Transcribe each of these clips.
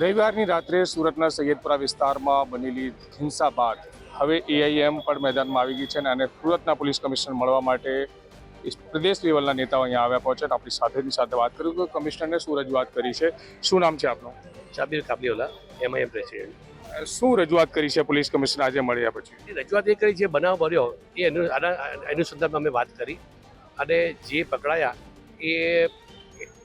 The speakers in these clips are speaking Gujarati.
રવિવારની રાત્રે સુરતના સૈયદપુરા વિસ્તારમાં બનેલી હિંસા બાદ હવે એઆઈએમ પણ મેદાનમાં આવી ગઈ છે અને સુરતના પોલીસ કમિશનર મળવા માટે પ્રદેશ લેવલના નેતાઓ અહીંયા આવ્યા પહોંચ્યા આપણી સાથેની સાથે વાત કરી તો કમિશનરને શું રજૂઆત કરી છે. શું નામ છે આપનું? શાબીર કાબલીઓલા એમઆઈએમ પ્રેસિડેન્ટ શું રજૂઆત કરી છે પોલીસ કમિશનર આજે મળ્યા પછી? રજૂઆત એ કરી જે બનાવ બન્યો. એ એનું આના એનું સંદર્ભમાં અમે વાત કરી અને જે પકડાયા એ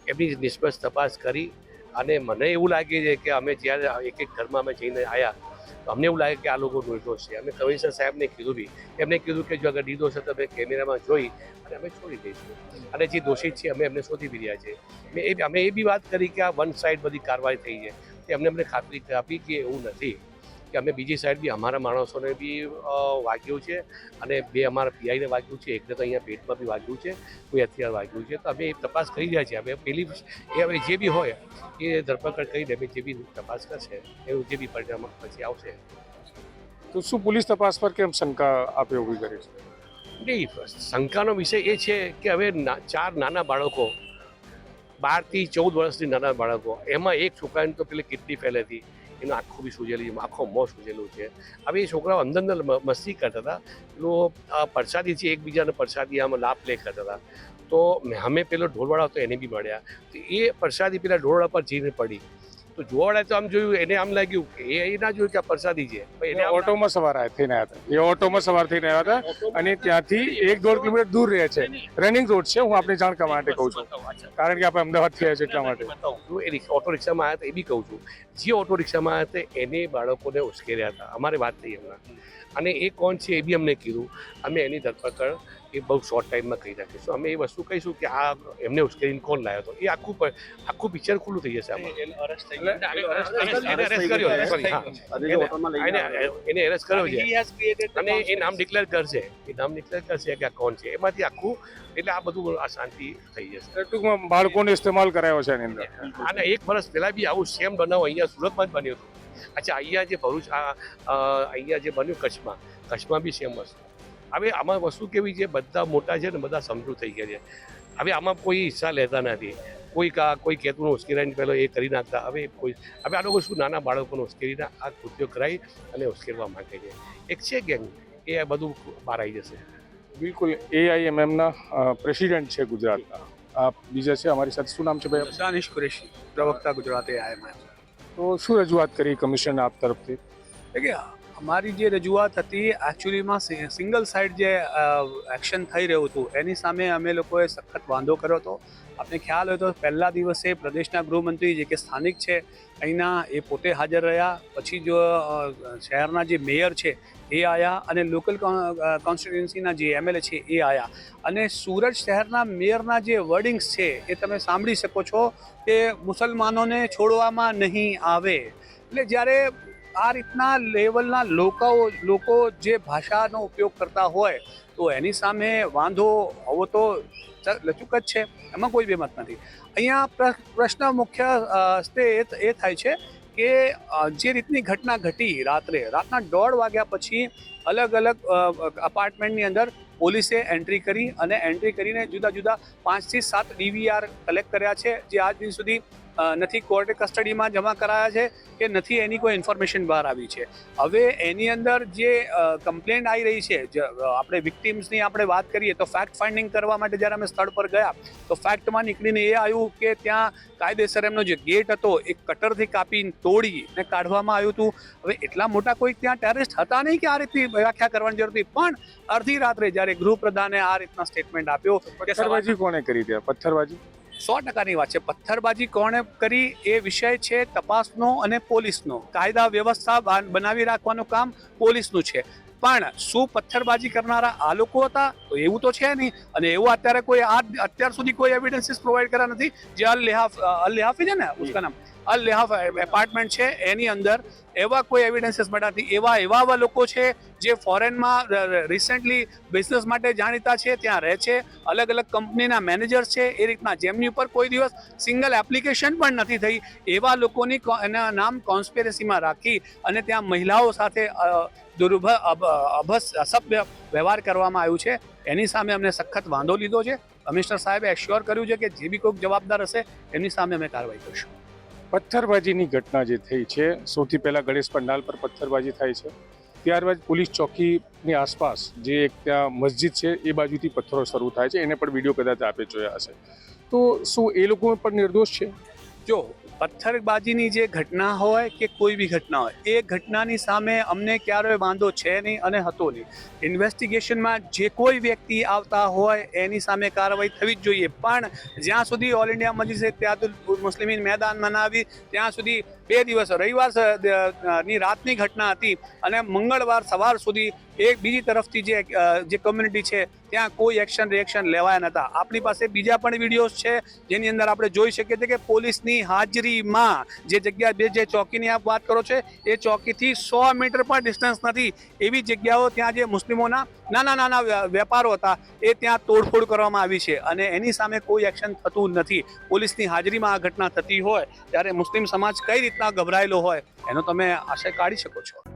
એમની નિષ્પક્ષ તપાસ કરી અને મને એવું લાગે છે કે અમે જ્યારે એક એક ઘરમાં અમે જઈને આવ્યા તો અમને એવું લાગે કે આ લોકો નિર્દોષ છે. અમે કમિશનર સાહેબને કીધું બી. એમને કીધું કે જો અગર નિર્દોષ છે તો અમે કેમેરામાં જોઈ અને અમે છોડી દઈશું. અને જે દોષિત છે અમે એમને શોધી બી રહ્યા છે. મેં એ અમે એ બી વાત કરી કે આ વન સાઈડ બધી કાર્યવાહી થઈ છે. તે અમને અમને ખાતરી આપી કે એવું નથી. કે અમે બીજી સાઈડ બી અમારા માણસોને બી વાગ્યું છે અને બે અમારા પીઆઈને વાગ્યું છે એકને તો અહીંયા પેટમાં બી વાગ્યું છે કોઈ હથિયાર વાગ્યું છે. તો અમે એ તપાસ કરી રહ્યા છીએ. અમે પેલી એ હવે જે બી હોય એ ધરપકડ કરીને અમે જે બી તપાસ કરશે એવું જે બી પરિણામ પછી આવશે. તો શું પોલીસ તપાસ પર કેમ શંકા આપે ઊભી કરી છે? નહીં શંકાનો વિષય એ છે કે હવે ચાર નાના બાળકો બારથી ચૌદ વર્ષની નાના બાળકો એમાં એક છોકરાને તો પેલી કિડની ફેલેથી એનું આખું બી સૂજેલી, આખો મોં સૂજેલું છે. હવે એ છોકરાઓ અંદર અંદર મસ્તી કરતા હતા. લોકો આ પરસાદી છે, એકબીજાને પરસાદી, આમાં લાભ લે કરતા હતા. તો અમે પેલો ઢોલવાળા હતો એને બી મળ્યા. તો એ પરસાદી પેલા ઢોલવાળા પર જઈને પડી. તો જોવાળાએ તો આમ જોયું એને આમ લાગ્યું કે એ ના જોયું કે આ પ્રસાદી છે. એને ઓટોમાં સવાર થઈને આવ્યા હતા. એ ઓટોમાં સવાર થઈને આવ્યા હતા અને ત્યાંથી એક દોઢ કિલોમીટર દૂર રહે છે. રનિંગ રોડ છે હું આપને જાણ કરવા માટે કહું છું. કારણ કે આપણે અમદાવાદ થયા છે એટલા માટે. એ ઓટો રિક્ષામાં આવ્યા હતા એ બી કહું છું. જે ઓટો રિક્ષામાં આવ્યા હતા એને બાળકોને ઉશ્કેર્યા હતા. અમારે વાત થઈ એમના. અને એ કોણ છે એ બી અમને કીધું. અમે એની ધરપકડ એ બહુ શોર્ટ ટાઈમમાં કરી નાખીશું અમે એ વસ્તુ કહીશું કે આ એમને ઉશ્કેરીને કોણ લાવ્યો હતો એ આખું આખું પિક્ચર ખુલ્લું થઈ જશે એને છે, એરેસ્ટ કર્યો. છે. અને એ નામ ડિક્લેર કરશે. એ નામ ડિક્લેર કરશે કે આ કોણ છે. એમાંથી આખું એટલે આ બધું આ શાંતિ થઈ જશે. ટૂંકમાં બાળકોને ઇસ્તેમાલ કરાયો છે એની અંદર. અને એક વર્ષ પહેલા બી આવું સેમ બનાવ અહીંયા સુરતમાં જ બન્યું હતું. અચ્છા અહીંયા જે ભરૂચ આ અહીંયા જે બન્યું કચ્છમાં. કચ્છમાં બી સેમ વસ્તુ. હવે આમાં વસ્તુ કેવી છે? બધા મોટા છે ને બધા સમજુ થઈ ગયા છે. હવે આમાં કોઈ હિસ્સા લેતા નથી. કોઈ કા કોઈ કહેતું ઉશ્કેરાઈને પહેલો એ કરી નાખતા. હવે કોઈ હવે આ લોકો શું નાના બાળકોને ઉશ્કેરીને આ કૃત્યો કરાવી અને ઉશ્કેરવા માંગે છે. એક છે ગેંગ એ બધું બહાર આવી જશે. બિલકુલ એઆઈએમએમના પ્રેસિડેન્ટ છે ગુજરાતના. આ બીજા છે અમારી સાથે? શું નામ છે ભાઈ? દાનિશ કુરેશી પ્રવક્તા ગુજરાતે એઆઈએમએમ તો શું રજૂઆત કરી કમિશન આપ તરફથી? કે અમારી જે રજૂઆત હતી એકચ્યુઅલીમાં સિંગલ સાઇડ જે એક્શન થઈ રહ્યું હતું, એની સામે અમે લોકોએ સખત વાંધો કર્યો હતો. આપણે ખ્યાલ હોય તો પહેલા દિવસે પ્રદેશના ગૃહમંત્રી જે કે સ્થાનિક છે, અહીંના એ પોતે હાજર રહ્યા. પછી જો શહેરના જે મેયર છે, એ આવ્યા અને લોકલ કોન્સ્ટિટ્યુન્સીના જે એમએલએ છે, એ આવ્યા અને સુરત શહેરના મેયરના જે વર્ડિંગ્સ છે, એ તમે સાંભળી શકો છો કે મુસલમાનોને છોડવામાં નહીં આવે. એટલે જ્યારે આ રીતના લેવલના લોકો લોકો જે ભાષાનો ઉપયોગ કરતા હોય, તો એની સામે વાંધો હોવો તો લચુક જ છે. એમાં કોઈ બેમત નથી. અહીંયા પ્ર- પ્રશ્ન મુખ્ય સ્તે એ થાય છે કે જે રીતની ઘટના ઘટી રાત્રે, રાતના દોઢ વાગ્યા પછી અલગ અલગ અપાર્ટમેન્ટની અંદર પોલીસે એન્ટ્રી કરી અને એન્ટ્રી કરીને જુદા જુદા પાંચથી સાત ડીવીઆર કલેક્ટ કર્યા છે. જે આજ દિન સુધી નથી કોર્ટે કસ્ટડીમાં જમા કરાયા છે કે નથી એની કોઈ ઇન્ફોર્મેશન બહાર આવી છે. હવે એની અંદર જે કમ્પ્લેન્ટ આવી રહી છે આપણે વિક્ટિમ્સની આપણે વાત કરીએ તો ફેક્ટ ફાઇન્ડિંગ કરવા માટે જ્યારે અમે સ્થળ પર ગયા, તો ફેક્ટમાં નીકળીને એ આવ્યું કે ત્યાં કાયદેસર એમનો જે ગેટ હતો એ કટરથી કાપીને તોડી ને કાઢવામાં આવ્યું હતું. હવે એટલા મોટા કોઈ ત્યાં ટેરરિસ્ટ હતા નહીં કે આ રીતની વ્યાખ્યા કરવાની જરૂર હતી, પણ અડધી રાત્રે જ્યારે ગૃહપ્રધાને આ રીતના સ્ટેટમેન્ટ આપ્યો પથ્થરબાજી કોણે કરી ત્યાં? પથ્થરબાજી? સો ટકાની વાત છે. પથ્થરબાજી કોણે કરી એ વિષય છે તપાસનો અને પોલીસનો. કાયદા વ્યવસ્થા બનાવી રાખવાનું કામ પોલીસનું છે. પણ શું પથ્થરબાજી કરનારા આ લોકો હતા? તો એવું તો છે નહીં. અને એવું અત્યારે કોઈ આ અત્યાર સુધી કોઈ એવિડન્સીસ પ્રોવાઈડ કર્યા નથી. જે અલ લિહાફ અલ લિહાફી છે ને ઉસકા નામ અલ લિહાફ એપાર્ટમેન્ટ છે. એની અંદર એવા કોઈ એવિડન્સીસ મળ્યા નથી. એવા એવા એવા લોકો છે જે ફોરેનમાં રિસેન્ટલી બિઝનેસ માટે જાણીતા છે, ત્યાં રહે છે. અલગ અલગ કંપનીના મેનેજર્સ છે. એ રીતના જેમની ઉપર કોઈ દિવસ સિંગલ એપ્લિકેશન પણ નથી થઈ. એવા લોકોની એના નામ કોન્સ્પિરસીમાં રાખી અને ત્યાં મહિલાઓ સાથે દુર્ભ અભ- અભસ, અસભ્ય વ્યવહાર કરવામાં આવ્યું છે. એની સામે અમને સખત વાંધો લીધો છે. કમિશનર સાહેબે એશ્યોર કર્યું છે કે જે બી કોઈક જવાબદાર હશે, એમની સામે અમે કાર્યવાહી કરીશું. પથ્થરબાજીની ઘટના જે થઈ છે, સૌથી પહેલાં ગણેશ પંડાલ પર પથ્થરબાજી થાય છે. ત્યારબાદ પોલીસ ચોકીની આસપાસ જે એક ત્યાં મસ્જિદ છે, એ બાજુથી પથ્થરો શરૂ થાય છે. એને પણ વીડિયો કદાચ આપે જોયા હશે. તો શું એ લોકો પણ નિર્દોષ છે? જો પથ્થરબાજીની જે ઘટના હોય કે કોઈ બી ઘટના હોય, એ ઘટનાની સામે અમને ક્યારેય વાંધો છે નહીં અને હતો નહીં. ઇન્વેસ્ટિગેશનમાં જે કોઈ વ્યક્તિ આવતા હોય, એની સામે કાર્યવાહી થવી જ જોઈએ. પણ જ્યાં સુધી ઓલ ઇન્ડિયા મજલિસે ત્યાંતુલ મુસ્લિમીન મેદાન મનાવી, ત્યાં સુધી બે દિવસ રવિવારની રાતની ઘટના હતી અને મંગળવાર સવાર સુધી એક બીજી તરફથી જે કમ્યુનિટી છે, ત્યાં કોઈ એક્શન રિએક્શન લેવાયા નતા. આપણી પાસે બીજા પણ વિડીયોઝ છે, જેની અંદર આપણે જોઈ શકીએ છીએ કે પોલીસની હાજરીમાં જે જગ્યા બે જે ચોકીની આપ વાત કરો છો, એ ચોકીથી સો મીટર પણ ડિસ્ટન્સ નથી. એવી જગ્યાઓ ત્યાં જે મુસ્લિમોના નાના નાના વેપારો હતા, એ ત્યાં તોડફોડ કરવામાં આવી છે અને એની સામે કોઈ એક્શન થતું નથી. પોલીસની હાજરીમાં આ ઘટના થતી હોય, ત્યારે મુસ્લિમ સમાજ કઈ રીતના ગભરાયેલો હોય એનો તમે આશય કાઢી શકો છો.